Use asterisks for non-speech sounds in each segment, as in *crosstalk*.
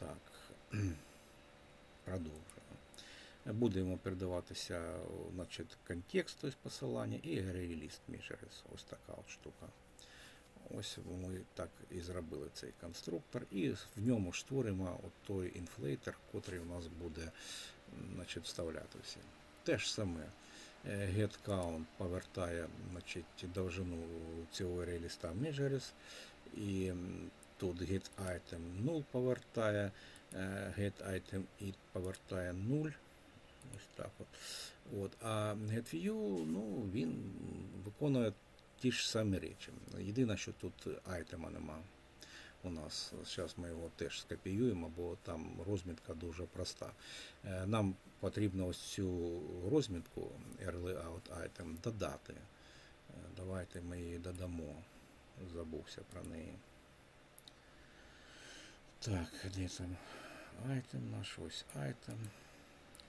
Так, *clears throat* продовжуємо. Будемо передаватися значить, контекст, тобто посилання і реліст міжерис. Ось така от штука. Ось ми так і зробили цей конструктор, і в ньому створимо от той інфлейтер, котрий у нас буде значить, вставлятися. Те ж саме. е, Get count повертає значить, довжину цього реліста measures, і м, тут get item 0 повертає, get item it повертає 0. Ось так от. От. А GetView, ну, він виконує ті ж самі речі. Єдине, що тут айтема нема у нас. Зараз ми його теж скопіюємо, бо там розмітка дуже проста. Е, Нам потрібно ось цю розмітку early out item додати. Е, Давайте ми її додамо. Забувся про неї. Так, де там айтем наш? Ось айтем.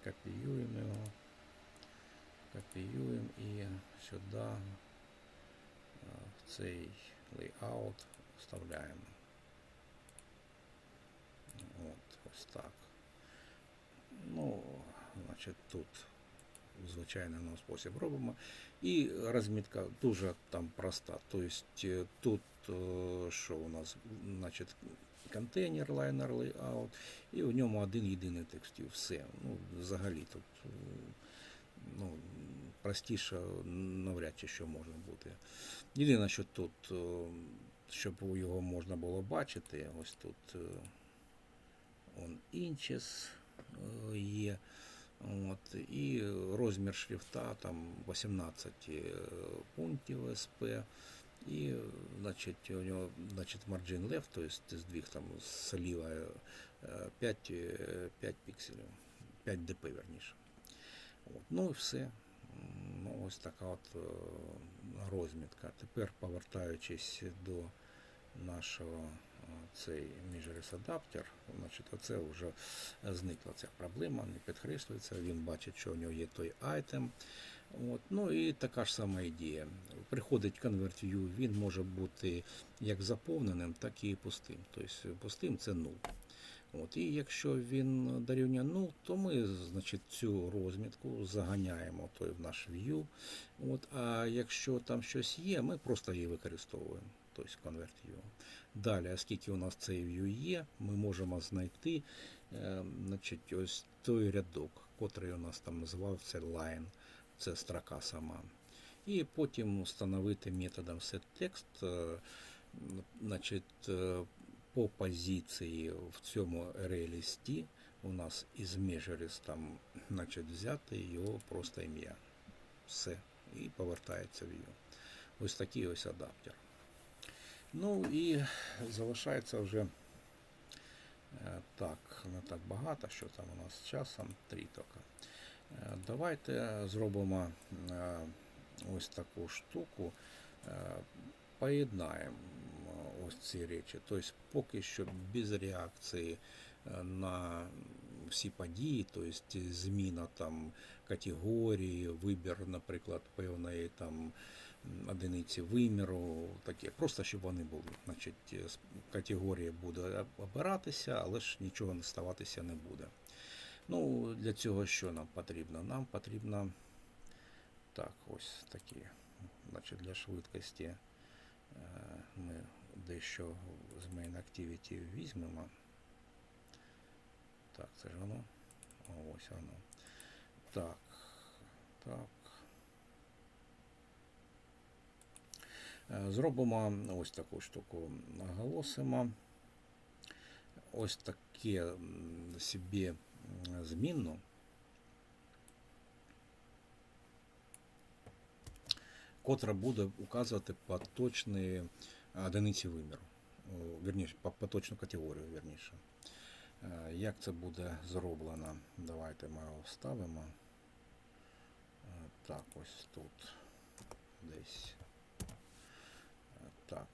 Копіюємо його. Копіюємо і сюди е, в цей layout вставляємо. От, ось так. Ну, значить, тут звичайний нам спосіб робимо. І розмітка дуже там проста. Тобто тут е, що у нас, значить, контейнер, лайнер, layout, і в ньому один єдиний текст. І все. Ну, взагалі тут е, ну, простіше навряд чи що може бути. Єдине, що тут, е, щоб його можна було бачити, ось тут е, он inches є. От, і розмір шрифта там 18 е, пунктів СП. І, значить, у нього, значит, margin left, то есть сдвиг там сліва е, 5, е, 5 пікселів, 5 дп, верніше. От, ну і все. Ну, ось така от е, розмітка. Тепер повертаючись до нашого цей міжрес адаптер, значить, оце вже зникла ця проблема, не підкреслюється, він бачить, що у нього є той айтем. От, ну і така ж сама ідея. Приходить ConvertView, він може бути як заповненим, так і пустим. Тобто пустим це 0. От, і якщо він дорівнює 0, то ми значить, цю розмітку заганяємо той в наш view. От, а якщо там щось є, ми просто її використовуємо. Тобто ConvertView. Далі, оскільки у нас цей view є, ми можемо знайти е, значить, ось той рядок, котрий у нас там називався line, це строка сама. І потім встановити методом setText, е, значить, е, по позиції в цьому релісті у нас із measures там, значить, взяти його просто ім'я. Все. І повертається в view. Ось такий ось адаптер. Ну і залишається вже е, так, не так багато, що там у нас з часом, три тільки. Е, Давайте зробимо е, ось таку штуку, поєднаємо ось ці речі. Тобто поки що без реакції на всі події, тобто зміна там категорії, вибір, наприклад, певної там одиниці виміру, таке, просто щоб вони були. Значить, е, категорія буде обиратися, але ж нічого не ставатися не буде. Ну, для цього що нам потрібно? Нам потрібно так, ось такі. Значить, для швидкості е, ми дещо з Main Activity візьмемо. Так, це ж воно. Ось воно. Так. Так. Зробимо ось таку штуку. Наголосимо. Ось таке собі змінну. котра буде указувати поточні одиниці виміру, вірніше, поточну категорію, вірніше. Е, Як це буде зроблено? Давайте ми його вставимо. Е, Так, ось тут десь. Е, Так.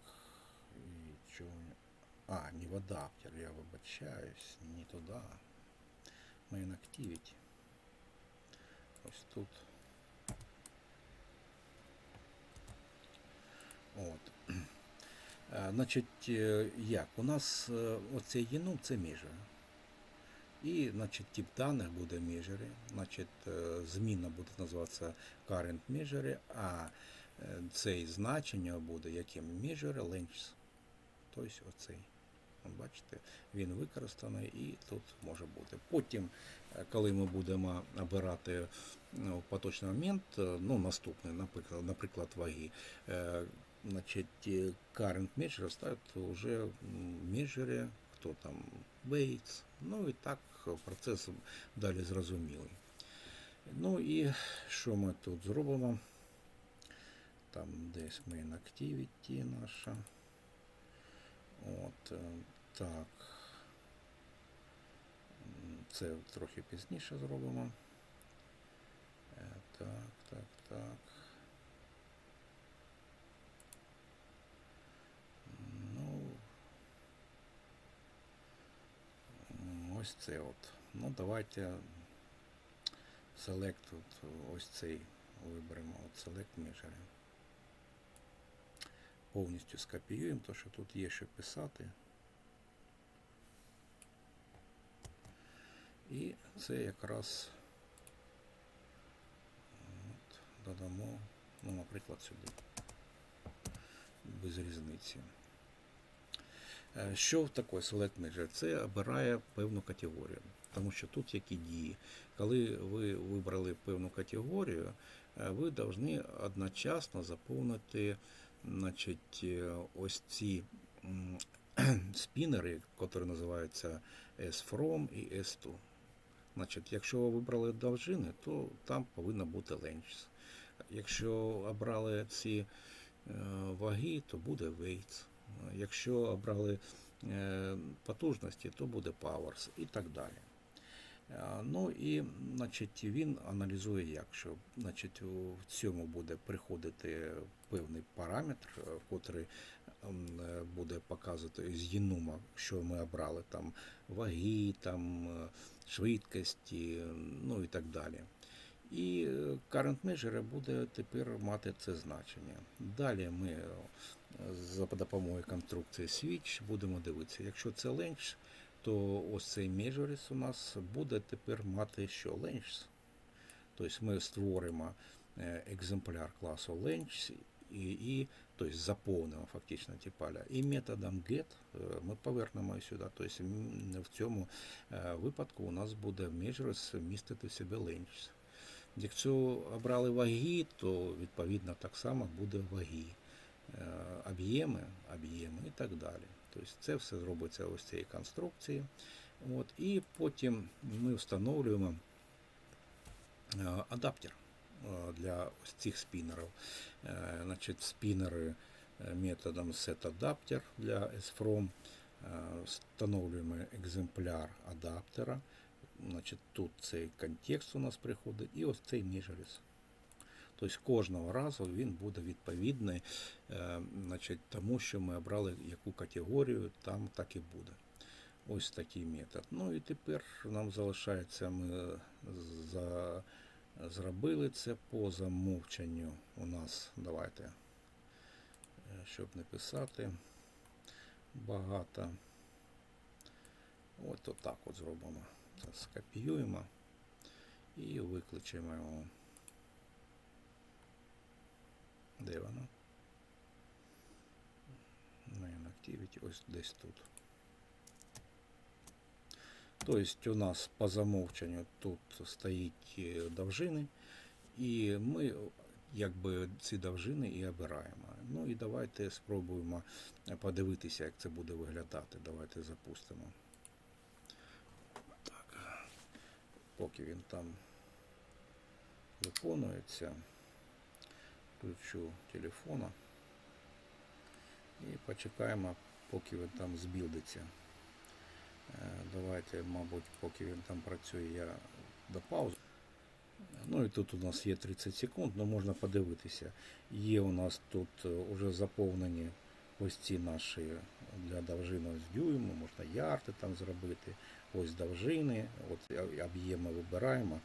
І чого? А, не в адаптер, я вибачаюсь, не туди. Main Activity. Ось тут. От. Е, Значить, е, як? У нас е, оцей єнум це міжа. І значить, тип даних буде measure, значить, е, зміна буде називатися current measure, а е, цей значення буде яким measure length. Тобто оцей. Бачите, він використаний і тут може бути. Потім, е, коли ми будемо обирати ну, поточний момент, е, ну, наступний, наприклад, наприклад ваги, значить, current measure ставить вже measure, хто там, weights, ну і так процес далі зрозумілий. Ну і що ми тут зробимо? Там десь main activity наша. От, е, так. Це трохи пізніше зробимо. Е, Так, так, так. Ну, ось це от. Ну, давайте select от, ось цей виберемо. От select measure. Повністю скопіюємо, то що тут є що писати. І це якраз от, додамо, ну, наприклад, сюди. Без різниці. Е, Що таке Select Manager? Це обирає певну категорію. Тому що тут які дії. Коли ви вибрали певну категорію, е, ви повинні одночасно заповнити значить, е, ось ці *clears throat* спінери, які називаються S-From і S2. Значить, якщо ви вибрали довжини, то там повинно бути length. Якщо обрали ці е, ваги, то буде weights. Якщо обрали е, потужності, то буде powers і так далі. Ну і значить, він аналізує, як що значить, в цьому буде приходити певний параметр, е, котрий е, буде показувати з єнума, що ми обрали, там ваги, там е, швидкості, ну і так далі. І current measure буде тепер мати це значення. Далі ми за допомогою конструкції switch будемо дивитися. Якщо це length, то ось цей measures у нас буде тепер мати що length. Тобто ми створимо екземпляр класу length і, і тобто заповнимо фактично ті поля. І методом get е, ми повернемо сюди. Тобто в цьому е, випадку у нас буде measures містити в себе length. Якщо обрали ваги, то відповідно так само буде ваги. Е, Об'єми, об'єми і так далі. Тобто це все зробиться ось цієї конструкції. От, і потім ми встановлюємо е, адаптер для ось цих спінерів. Е, Значить, спінери е, методом setAdapter для SFROM. Е, Встановлюємо екземпляр адаптера. Значить, тут цей контекст у нас приходить, і ось цей measures. Тобто кожного разу він буде відповідний е, значить, тому, що ми обрали яку категорію, там так і буде. Ось такий метод. Ну і тепер нам залишається, ми за, зробили це по замовченню. У нас давайте, е, щоб не писати багато. От отак от зробимо. Це скопіюємо і викличемо його. Де воно? Main Activity, ось десь тут. Тобто у нас по замовченню тут стоїть е, довжини, і ми якби ці довжини і обираємо. Ну і давайте спробуємо подивитися, як це буде виглядати. Давайте запустимо. Так. Поки він там виконується, включу телефона і почекаємо, поки він там збілдиться. Е, Давайте, мабуть, поки він там працює, я до паузи. Ну і тут у нас є 30 секунд, ну можна подивитися. Є у нас тут вже заповнені ось ці наші для довжини ось дюйму, можна ярди там зробити. Ось довжини, от об'єми вибираємо.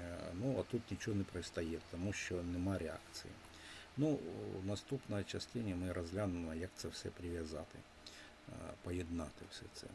Е, Ну, а тут нічого не пристає, тому що нема реакції. Ну, в наступній частині ми розглянемо, як це все прив'язати, е, поєднати все це.